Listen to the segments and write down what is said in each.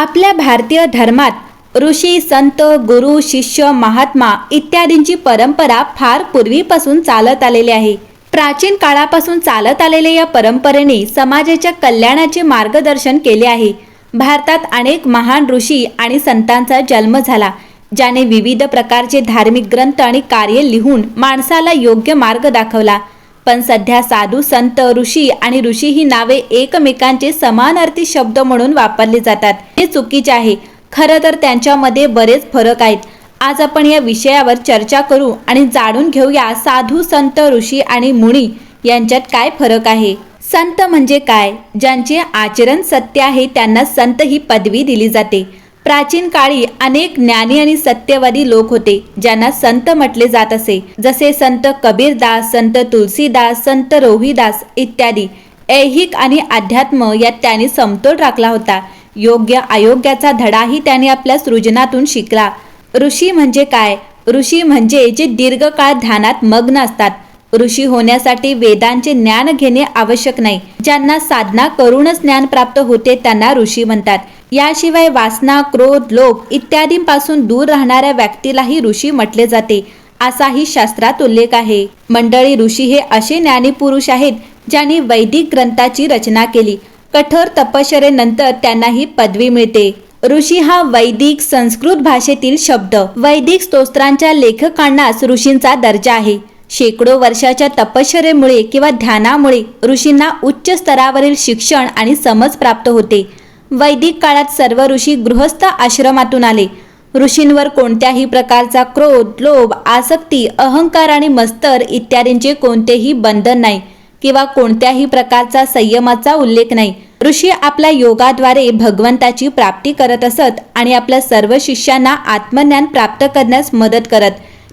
आपल्या भारतीय धर्मात ऋषी संत गुरु शिष्य महात्मा इत्यादींची परंपरा फार पूर्वीपासून चालत आलेली आहे. प्राचीन काळापासून चालत आलेल्या या परंपरेने समाजाच्या कल्याणाचे मार्गदर्शन केले आहे. भारतात अनेक महान ऋषी आणि संतांचा जन्म झाला ज्याने विविध प्रकारचे धार्मिक ग्रंथ आणि कार्य लिहून माणसाला योग्य मार्ग दाखवला. पण सध्या साधू संत ऋषी आणि ऋषी ही नावे एकमेकांचे समानार्थी शब्द म्हणून वापरली जातात. हे चुकीचे आहे. खरं तर त्यांच्यामध्ये बरेच फरक आहेत. आज आपण या विषयावर चर्चा करू आणि जाणून घेऊया साधू संत ऋषी आणि मुनी यांच्यात काय फरक आहे. संत म्हणजे काय? ज्यांचे आचरण सत्य आहे त्यांना संत ही पदवी दिली जाते. प्राचीन काळी अनेक ज्ञानी आणि सत्यवादी लोक होते ज्यांना संत म्हटले जात असे. जसे संत कबीरदास संत तुलसीदास संत रोहिदास इत्यादी. ऐहिक आणि अध्यात्म यात त्यांनी समतोल राखला होता. योग्य अयोग्याचा धडाही त्यांनी आपल्या सृजनातून शिकला. ऋषी म्हणजे काय? ऋषी म्हणजे जे दीर्घकाळ ध्यानात मग्न असतात. ऋषी होण्यासाठी वेदांचे ज्ञान घेणे आवश्यक नाही. ज्यांना साधना करूनच ज्ञान प्राप्त होते त्यांना ऋषी म्हणतात. याशिवाय वासना क्रोध लोभ इत्यादींपासून दूर राहणाऱ्या व्यक्तीलाही ऋषी म्हटले जाते असाही शास्त्रात उल्लेख आहे. मंडळी ऋषी हे असे ज्ञानी पुरुष आहेत ज्यांनी वैदिक ग्रंथाची रचना केली. कठोर तपश्चरेनंतर त्यांना ही पदवी मिळते. ऋषी हा वैदिक संस्कृत भाषेतील शब्द. वैदिक स्तोत्रांच्या लेखकांनाच ऋषींचा दर्जा आहे. शेकडो वर्षाच्या तपश्चरेमुळे किंवा ध्यानामुळे ऋषींना उच्च स्तरावरील शिक्षण आणि समज प्राप्त होते. वैदिक काळात सर्व ऋषी गृहस्थ आश्रमातून आले. ऋषींवर कोणत्याही प्रकारचा क्रोध लोभ आसक्ती अहंकार आणि मस्तर इत्यादींचे कोणतेही बंधन नाही किंवा कोणत्याही प्रकारचा संयमाचा उल्लेख नाही. ऋषी आपल्या योगाद्वारे भगवंताची प्राप्ती करत असत आणि आपल्या सर्व शिष्यांना आत्मज्ञान प्राप्त करण्यास मदत करत.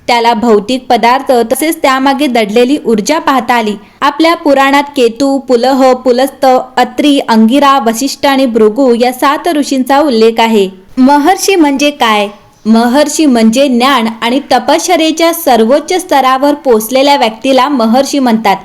त्याला भौतिक पदार्थ तसेच त्यामागे दडलेली ऊर्जा पाहता आली. आपल्या पुराणात केतू पुलह पुलस्त अत्री अंगिरा वशिष्ठ आणि भृगू या सात ऋषींचा उल्लेख आहे. महर्षी म्हणजे काय? महर्षी म्हणजे ज्ञान आणि तपश्चर्येच्या सर्वोच्च स्तरावर पोचलेल्या व्यक्तीला महर्षी म्हणतात.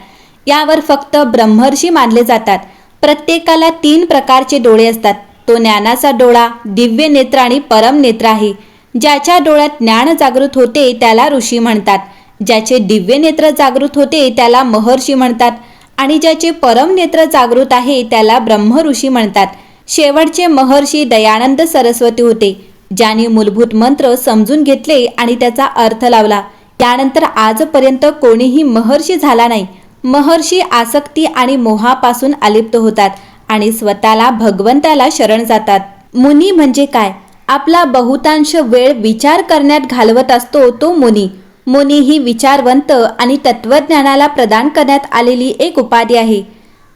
यावर फक्त ब्रह्मर्षी मानले जातात. प्रत्येकाला तीन प्रकारचे डोळे असतात. तो ज्ञानाचा डोळा दिव्य नेत्र आणि परम नेत्र आहे. ज्याच्या डोळ्यात ज्ञान जागृत होते त्याला ऋषी म्हणतात. ज्याचे दिव्य नेत्र जागृत होते त्याला महर्षी म्हणतात. आणि ज्याचे परम नेत्र जागृत आहे त्याला ब्रह्म ऋषी म्हणतात. शेवटचे महर्षी दयानंद सरस्वती होते. ज्यांनी मूलभूत मंत्र समजून घेतले आणि त्याचा अर्थ लावला. त्यानंतर आजपर्यंत कोणीही महर्षी झाला नाही. महर्षी आसक्ती आणि मोहापासून अलिप्त होतात आणि स्वतःला भगवंताला शरण जातात. मुनी म्हणजे काय? आपला बहुतांश वेळ विचार करण्यात घालवत असतो तो मुनी. मुनी ही विचारवंत आणि तत्वज्ञानाला प्रदान करण्यात आलेली एक उपाधी आहे.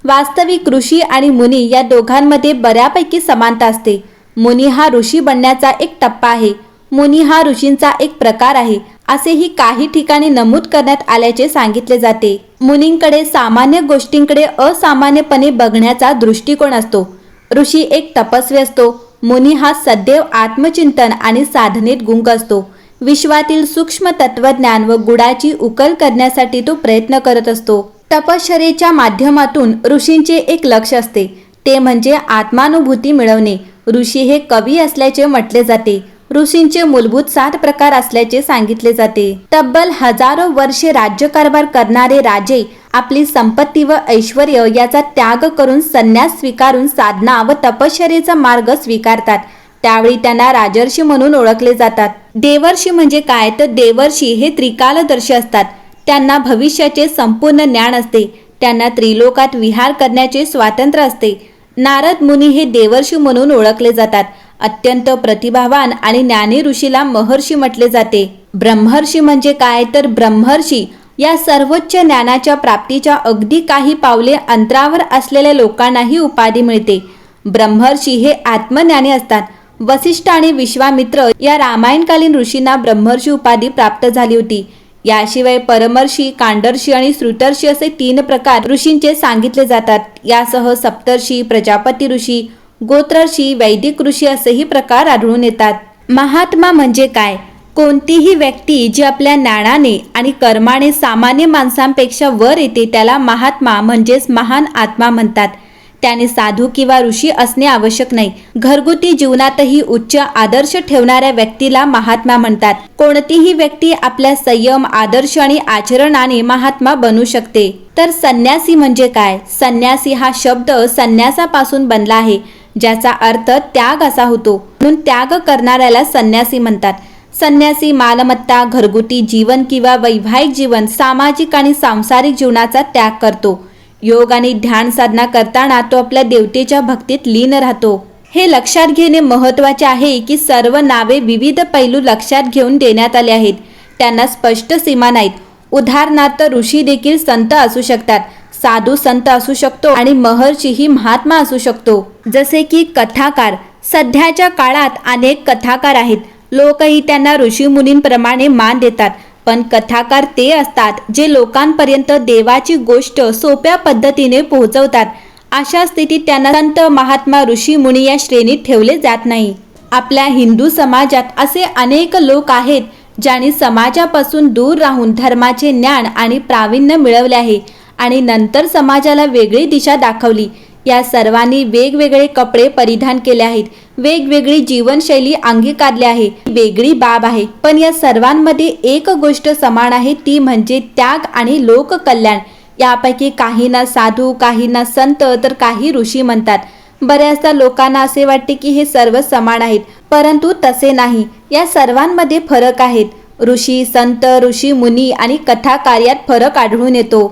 वास्तविक ऋषी आणि मुनी या दोघांमध्ये बऱ्यापैकी समानता असते. मुनी हा ऋषी बनण्याचा एक टप्पा आहे. मुनी हा ऋषींचा एक प्रकार आहे असेही काही ठिकाणी नमूद करण्यात आल्याचे सांगितले जाते. मुनींकडे सामान्य गोष्टींकडे असामान्यपणे बघण्याचा दृष्टिकोन असतो. ऋषी एक तपस्वी असतो मुनी हा सदैव आत्मचिंतन आणि साधनेत गुंग असतो. विश्वातील सूक्ष्म तत्वज्ञान व गुडाची उकल करण्यासाठी तो प्रयत्न करत असतो. तपश्चरेच्या माध्यमातून ऋषींचे एक लक्ष असते. ते म्हणजे आत्मानुभूती मिळवणे. ऋषी हे कवी असल्याचे म्हटले जाते. ऋषींचे मूलभूत सात प्रकार असल्याचे सांगितले जाते. तब्बल हजारो वर्षे राज्यकारभार करणारे राजे आपली संपत्ती व ऐश्वर याचा त्याग करून संन्यास स्वीकारून साधना व तपश्चर्येचा मार्ग स्वीकारतात. त्यावेळी त्यांना राजर्षी म्हणून ओळखले जातात. देवर्षी म्हणजे काय? तर देवर्षी हे त्रिकालदर्शी असतात. त्यांना भविष्याचे संपूर्ण ज्ञान असते. त्यांना त्रिलोकात विहार करण्याचे स्वातंत्र्य असते. नारद मुनी हे देवर्षी म्हणून ओळखले जातात. अत्यंत प्रतिभावान आणि ज्ञानी ऋषीला महर्षी म्हटले जाते. ब्रह्मर्षी म्हणजे काय? तर ब्रह्मर्षी या सर्वोच्च ज्ञानाच्या प्राप्तीच्या अगदी काही पावले अंतरावर असलेल्या लोकांनाही उपाधी मिळते. ब्रह्मर्षी हे आत्मज्ञानी असतात. वसिष्ठ आणि विश्वामित्र या रामायणकालीन ऋषींना ब्रह्मर्षी उपाधी प्राप्त झाली होती. याशिवाय परमर्षी कांडर्षी आणि श्रुतर्षी असे तीन प्रकार ऋषींचे सांगितले जातात. यासह सप्तर्षी प्रजापती ऋषी गोत्रर्षी वैदिक ऋषी असेही प्रकार आढळून येतात. महात्मा म्हणजे काय? कोणतीही व्यक्ती जी आपल्या ज्ञानाने आणि कर्माने सामान्य माणसांपेक्षा वर येते त्याला महात्मा म्हणजेच महान आत्मा म्हणतात. त्याने साधू किंवा ऋषी असणे आवश्यक नाही. घरगुती जीवनातही उच्च आदर्श ठेवणाऱ्या व्यक्तीला महात्मा म्हणतात. कोणतीही व्यक्ती आपल्या संयम आदर्श आणि आचरणाने महात्मा बनू शकते. तर संन्यासी म्हणजे काय? संन्यासी हा शब्द संन्यासापासून बनला आहे ज्याचा अर्थ त्याग असा होतो. म्हणून त्याग करणाऱ्याला संन्यासी म्हणतात. संन्यासी मालमत्ता घरगुती जीवन किंवा वैवाहिक जीवन सामाजिक आणि सांसारिक जीवनाचा त्याग करतो. योग आणि ध्यान साधना करताना तो आपल्या देवतेच्या भक्तीत लीन राहतो. हे लक्षात घेणे महत्त्वाचे आहे की सर्व नावे विविध पैलू लक्षात घेऊन देण्यात आले आहेत. त्यांना स्पष्ट सीमा नाहीत. उदाहरणार्थ ऋषी देखील संत असू शकतात. साधू संत असू शकतो आणि महर्षीही महात्मा असू शकतो. जसे की कथाकार. सध्याच्या काळात अनेक कथाकार आहेत. लोकही त्यांना ऋषी मुनींप्रमाणे मान देतात. पण कथाकार ते असतात जे लोकांपर्यंत देवाची गोष्ट सोप्या पद्धतीने पोहोचवतात. अशा स्थितीत त्यांना संत महात्मा ऋषी मुनी या श्रेणीत ठेवले जात नाही. आपल्या हिंदू समाजात असे अनेक लोक आहेत ज्यांनी समाजापासून दूर राहून धर्माचे ज्ञान आणि प्रावीण्य मिळवले आहे आणि नंतर समाजाला वेगळी दिशा दाखवली. या सर्वांनी वेगवेगळे कपडे परिधान केले आहेत. वेगवेगळी जीवनशैली अंगीकारली आहे. वेगळी बाब आहे. पण या सर्वांमध्ये एक गोष्ट समान आहे ती म्हणजे त्याग आणि लोककल्याण. यापैकी काहींना साधू काहींना संत तर काही ऋषी म्हणतात. बऱ्याचदा लोकांना असे वाटते की हे सर्व समान आहेत परंतु तसे नाही. या सर्वांमध्ये फरक आहेत. ऋषी संत ऋषी मुनी आणि कथाकार्यात फरक आढळून येतो.